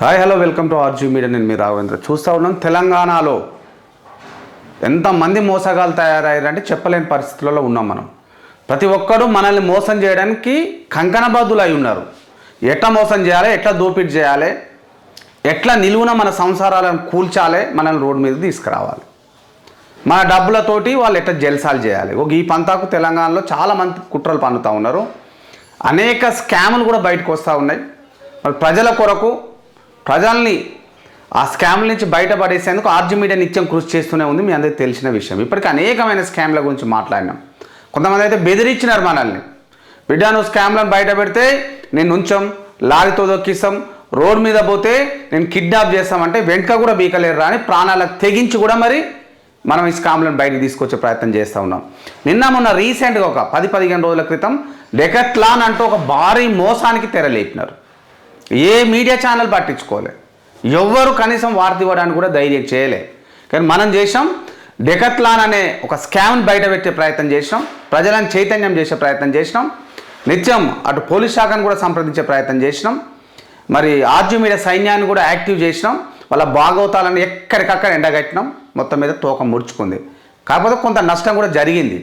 Hi hello welcome to RG media నేను మీ రాఘవేంద్ర. చూస్తూ ఉన్నాం తెలంగాణలో ఎంతమంది మోసగాలు తయారయ్యారంటే చెప్పలేని పరిస్థితులలో ఉన్నాం మనం. ప్రతి ఒక్కరూ మనల్ని మోసం చేయడానికి కంకణబద్దులు అయి ఉన్నారు. ఎట్లా మోసం చేయాలి? ఎట్లా దోపిడీ చేయాలి? ఎట్లా నిలువున మన సంసారాలను కూల్చాలి? మనల్ని రోడ్డు మీద తీసుకురావాలి. మన డబ్బులతోటి వాళ్ళు ఎట్లా జల్సాలు చేయాలి? ఒక ఈ పంతాకు తెలంగాణలో చాలా మంది కుట్రలు పన్నుతూ ఉన్నారు. అనేక స్కాములు కూడా బయటకు వస్తూ ఉన్నాయి. మరి ప్రజల కొరకు ప్రజల్ని ఆ స్కామ్ల నుంచి బయటపడేసేందుకు ఆర్జీ మీడియా నిత్యం కృషి చేస్తూనే ఉంది. మీ అందరికీ తెలిసిన విషయం. ఇప్పటికీ అనేకమైన స్కామ్ల గురించి మాట్లాడినాం. కొంతమంది అయితే బెదిరించినారు మనల్ని. బిడ్డ నువ్వు స్కామ్లను బయట పెడితే నేను ఉంచాం లారీతో దొక్కిస్తాం రోడ్ మీద పోతే నేను కిడ్నాప్ చేస్తామంటే వెంట కూడా బీకలేరు అని ప్రాణాలకు తెగించి కూడా మరి మనం ఈ స్కామ్లను బయటకు తీసుకొచ్చే ప్రయత్నం చేస్తూ ఉన్నాం. నిన్న మొన్న రీసెంట్గా ఒక పది పదిహేను రోజుల క్రితం డెకట్లాన్ అంటూ ఒక భారీ మోసానికి తెరలేపినారు. ఏ మీడియా ఛానల్ పట్టించుకోలే. ఎవ్వరు కనీసం వార్త ఇవ్వడానికి కూడా ధైర్యం చేయలే. కానీ మనం చేసాం డెకత్లాన్ అనే ఒక స్కామ్ బయట పెట్టే ప్రయత్నం చేసినాం ప్రజలను చైతన్యం చేసే ప్రయత్నం చేసినాం నిత్యం అటు పోలీస్ శాఖను కూడా సంప్రదించే ప్రయత్నం చేసినాం మరి ఆర్జీ మీడియా సైన్యాన్ని కూడా యాక్టివ్ చేసినాం వాళ్ళ భాగవతాలను ఎక్కడికక్కడ ఎండగట్టినాం మొత్తం మీద తోక ముడుచుకుంది. కాకపోతే కొంత నష్టం కూడా జరిగింది.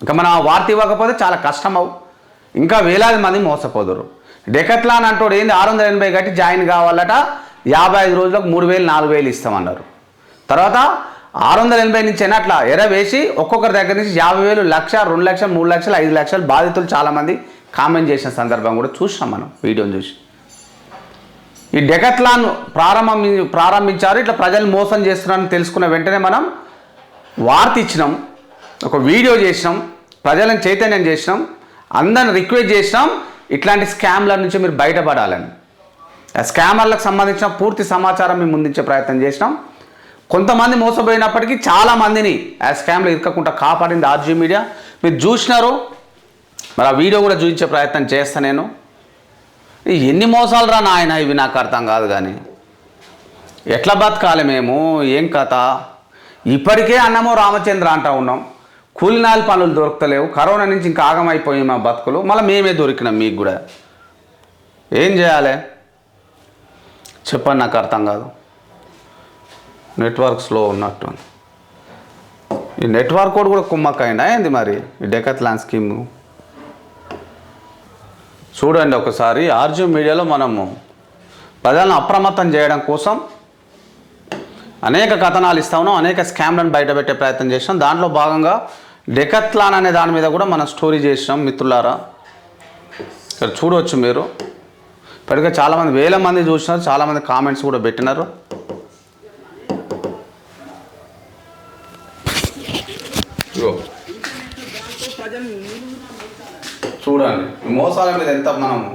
ఇంకా మనం ఆ వార్త ఇవ్వకపోతే చాలా కష్టం అవు ఇంకా వేలాది మంది మోసపోదురు. డెకట్లాన్ అంటోడు ఏంది ఆరు వందల ఎనభై కట్టి జాయిన్ కావాలట యాభై ఐదు రోజులకు మూడు వేలు నాలుగు వేలు ఇస్తామన్నారు. తర్వాత ఆరు వందల ఎనభై నుంచి అయినా అట్లా ఎర వేసి ఒక్కొక్కరి దగ్గర నుంచి యాభై వేలు లక్ష రెండు లక్షలు మూడు లక్షలు ఐదు లక్షలు బాధితులు చాలామంది కామెంట్ చేసిన సందర్భం కూడా చూసాం మనం వీడియోని చూసి. ఈ డెకత్లాన్ ప్రారంభం ప్రారంభించారు ఇట్లా ప్రజలు మోసం చేస్తున్నారని తెలుసుకున్న వెంటనే మనం వార్త ఇచ్చినాం ఒక వీడియో చేసినాం ప్రజలను చైతన్యం చేసినాం అందరిని రిక్వెస్ట్ చేసినాం ఇట్లాంటి స్కామ్ల నుంచి మీరు బయటపడాలని. ఆ స్కామర్లకు సంబంధించిన పూర్తి సమాచారం మేము ముందించే ప్రయత్నం చేసినాం. కొంతమంది మోసపోయినప్పటికీ చాలా మందిని ఆ స్కామ్లో ఇరకకుండా కాపాడింది ఆర్జీ మీడియా. మీరు చూసినారు. మరి ఆ వీడియో కూడా చూపించే ప్రయత్నం చేస్తా నేను. ఎన్ని మోసాలు రా నాయన ఇవి నాకు అర్థం కాదు కానీ. ఎట్లా బతకాలి మేము? ఏం కథ? ఇప్పటికే అన్నమో రామచంద్ర అంటూ ఉన్నాం. కూలినాలి పనులు దొరకలేవు. కరోనా నుంచి ఇంకా ఆగమైపోయి మా బతుకులు. మళ్ళీ మేమే దొరికినాం మీకు కూడా. ఏం చేయాలి? చెప్పండి నాకు అర్థం కాదు. నెట్వర్క్ స్లో ఉన్నట్టు ఈ నెట్వర్క్ కూడా కూడా కుమ్మక్కైనా ఏంది మరి? ఈ డెకత్లాన్ స్కీమ్ చూడండి ఒకసారి ఆర్జీ మీడియాలో మనము ప్రజలను అప్రమత్తం చేయడం కోసం అనేక కథనాలు ఇస్తా ఉన్నాం అనేక స్కామ్లను బయటపెట్టే ప్రయత్నం చేసినాం. దాంట్లో భాగంగా డెకత్లాన్ అనే దాని మీద కూడా మనం స్టోరీ చేసినాం మిత్రులారా. ఇక్కడ చూడవచ్చు మీరు. ఇప్పటికే చాలామంది వేల మంది చూసినారు చాలామంది కామెంట్స్ కూడా పెట్టినారు. చూడండి మోసాల మీద ఎంత మనము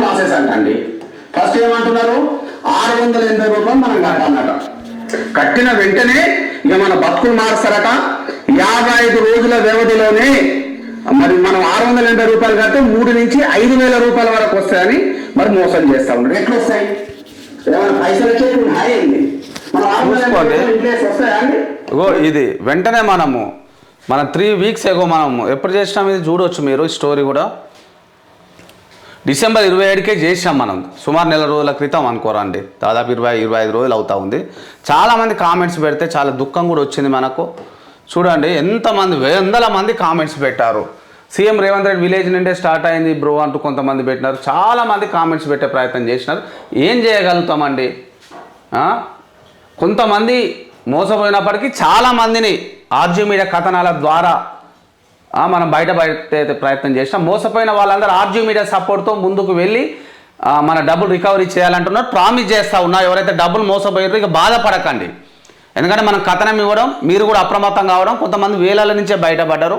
ప్రాసెస్ అంటండి. ఫస్ట్ ఏమంటున్నారు? ఆరు వందల ఎనభై రూపాయలు మనం కట్టాలన్నట కట్టిన వెంటనే ఇక మన బతుకులు మారుస్తారట యాభై ఐదు రోజుల వ్యవధిలోనే మరి మనం ఆరు వందల ఎనభై రూపాయలు కడితే మూడు నుంచి ఐదు వేల రూపాయల వరకు వస్తాయని మరి మోసం చేస్తా ఉన్నారు. ఎట్లా వస్తాయి ఏమైనా పైసలు వచ్చేది హాయ్ చూసుకోండి. ఇది వెంటనే మనము మన త్రీ వీక్స్ ఎగో మనము ఎప్పుడు చేసినాం ఇది చూడవచ్చు మీరు ఈ స్టోరీ కూడా. డిసెంబర్ ఇరవై ఏడుకే చేసాం మనం. సుమారు నెల రోజుల క్రితం అనుకోరండి. దాదాపు ఇరవై ఇరవై ఐదు రోజులు అవుతా ఉంది. చాలామంది కామెంట్స్ పెడితే చాలా దుఃఖం కూడా వచ్చింది మనకు. చూడండి ఎంతమంది వందల మంది కామెంట్స్ పెట్టారు. సీఎం రేవంత్ రెడ్డి విలేజ్ నుండే స్టార్ట్ అయింది బ్రో అంటూ కొంతమంది పెట్టినారు. చాలామంది కామెంట్స్ పెట్టే ప్రయత్నం చేసినారు. ఏం చేయగలుగుతామండి? కొంతమంది మోసపోయినప్పటికీ చాలామందిని ఆర్జీ మీడియా కథనాల ద్వారా మనం బయట బయట ప్రయత్నం చేసినాం మోసపోయిన వాళ్ళందరూ ఆర్జీ మీడియా సపోర్ట్తో ముందుకు వెళ్ళి మన డబ్బులు రికవరీ చేయాలంటున్నారు ప్రామిస్ చేస్తా ఉన్నా ఎవరైతే డబ్బులు మోసపోయారో ఇక బాధపడకండి. ఎందుకంటే మనం కథనం ఇవ్వడం మీరు కూడా అప్రమత్తం కావడం కొంతమంది వేలాల నుంచే బయటపడ్డారు.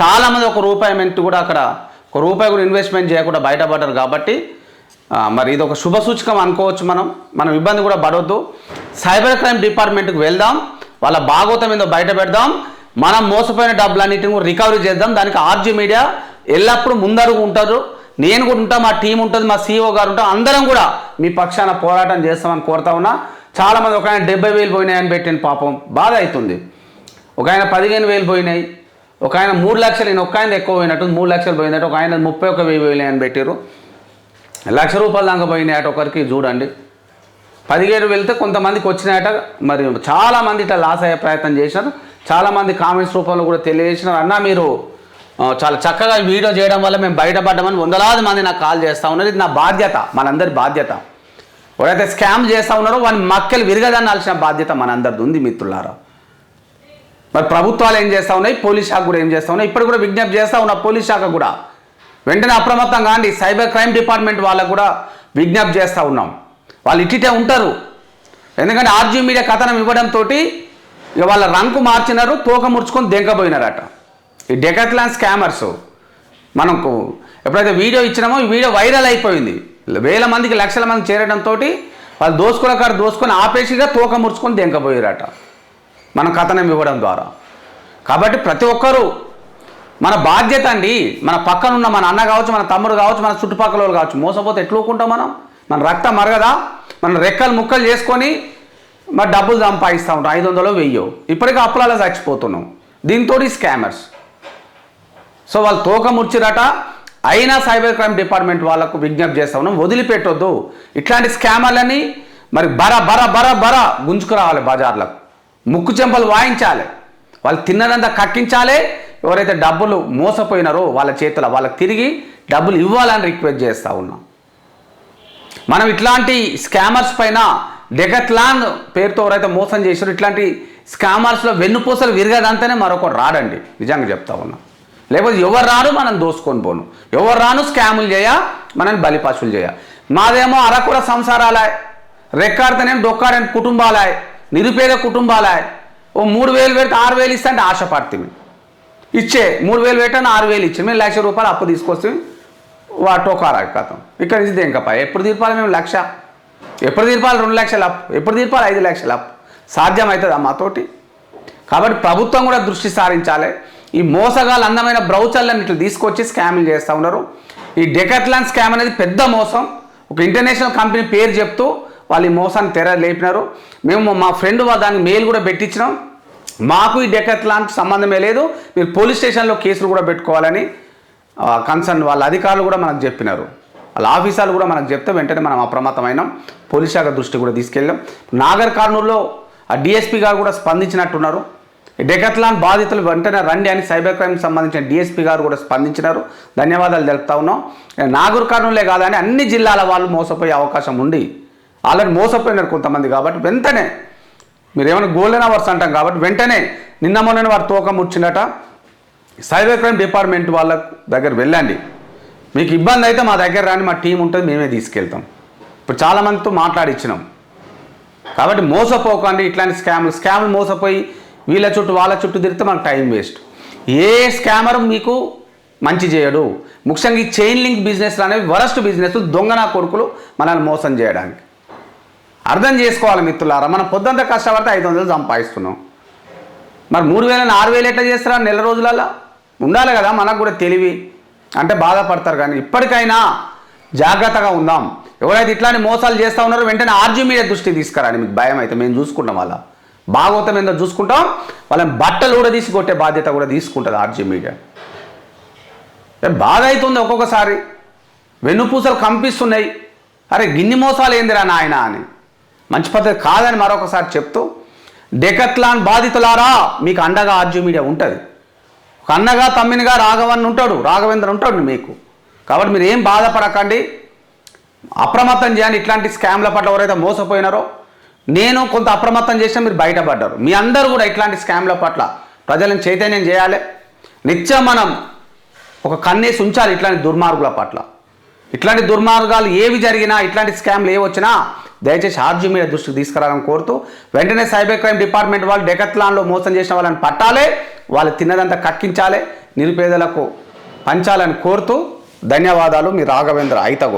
చాలామంది ఒక రూపాయి మెంట్ కూడా అక్కడ ఒక రూపాయి కూడా ఇన్వెస్ట్మెంట్ చేయకుండా బయటపడ్డారు కాబట్టి మరి ఇది ఒక శుభ సూచకం అనుకోవచ్చు మనం. మనం ఇబ్బంది కూడా పడవద్దు సైబర్ క్రైమ్ డిపార్ట్మెంట్కి వెళ్దాం. వాళ్ళ భాగోతం ఏదో బయట పెడదాం. మనం మోసపోయిన డబ్బులన్నిటిని కూడా రికవరీ చేద్దాం. దానికి ఆర్జీ మీడియా ఎల్లప్పుడూ ముందరుగు ఉంటారు నేను కూడా ఉంటా మా టీం ఉంటుంది మా సీఈఓ గారు ఉంటాం అందరం కూడా మీ పక్షాన పోరాటం చేస్తామని కోరుతా ఉన్నా. చాలామంది ఒక ఆయన డెబ్బై వేలు పోయినాయని పెట్టిన పాపం. బాధ అవుతుంది ఒక ఆయన పదిహేను వేలు పోయినాయి. ఒక ఆయన మూడు లక్షలు నేను ఒక ఆయన ఎక్కువ పోయినట్టు మూడు లక్షలు పోయినట్టు ఒక ఆయన ముప్పై ఒక వెయ్యి పోయినాయి అని పెట్టారు లక్ష రూపాయలు దాకా పోయినాయి అటు ఒకరికి చూడండి. పదిహేడు వెళ్తే కొంతమందికి వచ్చినాయట. మరి చాలామంది ఇట్లా లాస్ అయ్యే ప్రయత్నం చేశారు. చాలామంది కామెంట్స్ రూపంలో కూడా తెలియజేసినారు. అన్న మీరు చాలా చక్కగా వీడియో చేయడం వల్ల మేము బయటపడ్డామని వందలాది మంది నాకు కాల్ చేస్తూ ఉన్నారు. ఇది నా బాధ్యత మనందరి బాధ్యత. ఎవరైతే స్కామ్ చేస్తూ ఉన్నారో వాని మక్కలు విరగదన్నాల్సిన బాధ్యత మనందరిది ఉంది మిత్రులారా. మరి ప్రభుత్వాలు ఏం చేస్తూ ఉన్నాయి? పోలీస్ శాఖ కూడా ఏం చేస్తూ ఉన్నాయి? ఇప్పుడు కూడా విజ్ఞప్తి చేస్తూ ఉన్నా పోలీస్ శాఖ కూడా. వెంటనే అప్రమత్తంగా అండి సైబర్ క్రైమ్ డిపార్ట్మెంట్ వాళ్ళకు కూడా విజ్ఞప్తి చేస్తూ ఉన్నాం. వాళ్ళు ఇట్టిటే ఉంటారు. ఎందుకంటే ఆర్జీ మీడియా కథనం ఇవ్వడంతో ఇక వాళ్ళ రంకు మార్చినారు తోక ముడుచుకొని దెంకపోయినారట ఈ డెకత్లాన్ స్కామర్స్ మనకు ఎప్పుడైతే వీడియో ఇచ్చినామో ఈ వీడియో వైరల్ అయిపోయింది. వేల మందికి లక్షల మంది చేరడంతో వాళ్ళు దోసుకున్న కాడ దోసుకొని ఆపేసిగా తోక ముడుచుకొని దెంకపోయారట మనం కథనం ఇవ్వడం ద్వారా. కాబట్టి ప్రతి ఒక్కరూ మన బాధ్యత అండి మన పక్కన ఉన్న మన అన్న కావచ్చు మన తమ్ముడు కావచ్చు మన చుట్టుపక్కల వాళ్ళు కావచ్చు మోసపోతే ఎట్లా మనం? మన రక్తం మరగదా? మన రెక్కలు ముక్కలు చేసుకొని మరి డబ్బులు సంపాదిస్తూ ఉంటాం ఐదు వందలు వెయ్యో. ఇప్పటికీ అప్పులలో చచ్చిపోతున్నాం. దీంతో స్కామర్స్. సో వాళ్ళు తోక ముర్చిరట. అయినా సైబర్ క్రైమ్ డిపార్ట్మెంట్ వాళ్ళకు విజ్ఞప్తి చేస్తా ఉన్నాం. వదిలిపెట్టొద్దు. ఇట్లాంటి స్కామర్లని మరి బర బర బర బర గుంజుకురావాలి బజార్లకు. ముక్కు చెంపలు వాయించాలి. వాళ్ళు తిన్నదంతా కక్కించాలి. ఎవరైతే డబ్బులు మోసపోయినారో వాళ్ళ చేతుల వాళ్ళకి తిరిగి డబ్బులు ఇవ్వాలని రిక్వెస్ట్ చేస్తూ ఉన్నాం. మనం ఇట్లాంటి స్కామర్స్ పైన డెకత్లాన్ పేరుతో ఎవరైతే మోసం చేశారో ఇట్లాంటి స్కామర్స్లో వెన్నుపూసలు విరగదంతనే మరొకటి రాడండి. నిజంగా చెప్తా ఉన్నా. లేకపోతే ఎవరు రాను మనం దోసుకొని పోను. ఎవరు రాను? స్కాములు చేయ మనల్ని బలిపాసులు చేయ. మాదేమో అరకుర సంసారాలాయ్ రెక్కాడితేనేం డొక్కాడని కుటుంబాలాయ్ నిరుపేద కుటుంబాలాయ్. ఓ మూడు వేలు పెడితే ఆరు వేలు ఇస్తే అంటే ఆశపడుతుంది ఇచ్చే మూడు వేలు పెట్టాను ఆరు వేలు ఇచ్చి. మేము లక్ష రూపాయలు అప్పు తీసుకొస్తే వా టోకారా కథం ఇక్కడ నుంచి దేంకపా ఎప్పుడు తీర్పాలి మేము? లక్ష. ఎప్పుడు తీర్పాలి? రెండు లక్షల అప్పు. ఎప్పుడు తీర్పాలి? ఐదు లక్షల అప్పు. సాధ్యమవుతుందా మాతోటి? కాబట్టి ప్రభుత్వం కూడా దృష్టి సారించాలి. ఈ మోసగాళ్ళు అందమైన బ్రౌచర్లను ఇట్లా తీసుకొచ్చి స్కామ్లు చేస్తూ ఉన్నారు. ఈ డెకట్లాన్ స్కామ్ అనేది పెద్ద మోసం. ఒక ఇంటర్నేషనల్ కంపెనీ పేరు చెప్తూ వాళ్ళు ఈ మోసాన్ని తెర లేపినారు. మేము మా ఫ్రెండ్ దానికి మెయిల్ కూడా పెట్టించినాం. మాకు ఈ డెకట్లాన్కి సంబంధమే లేదు. మీరు పోలీస్ స్టేషన్లో కేసులు కూడా పెట్టుకోవాలని కన్సర్న్ వాళ్ళ అధికారులు కూడా మనకు చెప్పినారు. వాళ్ళ ఆఫీసర్లు కూడా మనకు చెప్తే వెంటనే మనం అప్రమత్తమైనాం. పోలీస్ శాఖ దృష్టి కూడా తీసుకెళ్ళాం. నాగర్ కార్నూల్లో ఆ డిఎస్పీ గారు కూడా స్పందించినట్టున్నారు. డెకత్లాన్ బాధితులు వెంటనే రండి అని సైబర్ క్రైమ్ సంబంధించిన డిఎస్పీ గారు కూడా స్పందించినారు. ధన్యవాదాలు తెలుపుతా ఉన్నాం. నాగర్ కర్నూలే కాదని అన్ని జిల్లాల వాళ్ళు మోసపోయే అవకాశం ఉంది. ఆల్రెడీ మోసపోయినారు కొంతమంది కాబట్టి వెంటనే మీరు ఏమైనా గోల్డెన్ అవర్స్ అంటాం కాబట్టి వెంటనే నిన్న మొన్న వారు తోక ముచ్చినట సైబర్ క్రైమ్ డిపార్ట్మెంట్ వాళ్ళ దగ్గర వెళ్ళండి. మీకు ఇబ్బంది అయితే మా దగ్గర రాని మా టీం ఉంటుంది మేమే తీసుకెళ్తాం. ఇప్పుడు చాలామందితో మాట్లాడిచ్చినాం. కాబట్టి మోసపోకండి ఇట్లాంటి స్కామ్లు. స్కామ్లు మోసపోయి వీళ్ళ చుట్టూ వాళ్ళ చుట్టూ తిరిగితే మనకు టైం వేస్ట్. ఏ స్కామర్ మీకు మంచి చేయడు. ముఖ్యంగా ఈ చైన్ లింక్ బిజినెస్లు అనేవి వరస్ట్ బిజినెస్ దొంగన కొడుకులు మనల్ని మోసం చేయడానికి. అర్థం చేసుకోవాలి మిత్రులారా మనం పొద్దుంత కష్టపడితే ఐదు వందలు సంపాదిస్తున్నాం. మరి మూడు వేలని ఆరు వేలు ఎట్లా చేస్తారా? నెల రోజులలో ఉండాలి కదా మనకు కూడా తెలివి. అంటే బాధపడతారు కానీ ఇప్పటికైనా జాగ్రత్తగా ఉందాం. ఎవరైతే ఇట్లానే మోసాలు చేస్తూ ఉన్నారో వెంటనే ఆర్జీ మీద దృష్టి తీసుకురాని మీకు భయం అయితే మేము చూసుకుంటాం వాళ్ళ. భాగవతం ఏందో చూసుకుంటాం. వాళ్ళని బట్టలు కూడా తీసి కొట్టే బాధ్యత కూడా తీసుకుంటుంది ఆర్జీ మీడియా. బాధ అవుతుంది ఒక్కొక్కసారి. వెన్నుపూసలు కంపిస్తున్నాయి. అరే గిన్ని మోసాలు ఏందిరా నాయన అని. మంచి పద్ధతి కాదని మరొకసారి చెప్తూ డెకత్లాన్ బాధితులారా మీకు అండగా ఆర్జీ మీడియా ఉంటుంది. కన్నగా తమ్మినిగా రాఘవన్ ఉంటాడు రాఘవేంద్ర ఉంటాడు మీకు. కాబట్టి మీరు ఏం బాధపడకండి. అప్రమత్తం చేయండి. ఇట్లాంటి స్కామ్ల పట్ల ఎవరైతే మోసపోయినారో నేను కొంత అప్రమత్తం చేసినా మీరు బయటపడ్డారు. మీ అందరూ కూడా ఇట్లాంటి స్కామ్ల పట్ల ప్రజలను చైతన్యం చేయాలి. నిత్యం మనం ఒక కన్నేసి ఉంచాలి ఇట్లాంటి దుర్మార్గుల పట్ల. ఇట్లాంటి దుర్మార్గాలు ఏవి జరిగినా ఇట్లాంటి స్కామ్లు ఏ వచ్చినా దయచేసి ఆర్జీ మీద దృష్టికి తీసుకురావాలని కోరుతూ వెంటనే సైబర్ క్రైమ్ డిపార్ట్మెంట్ వాళ్ళు డెకత్లాన్లో మోసం చేసిన వాళ్ళని పట్టాలి వాళ్ళు తిన్నదంతా కక్కించాలి నిరుపేదలకు పంచాలని కోరుతూ ధన్యవాదాలు మీ రాఘవేంద్ర అయితగోని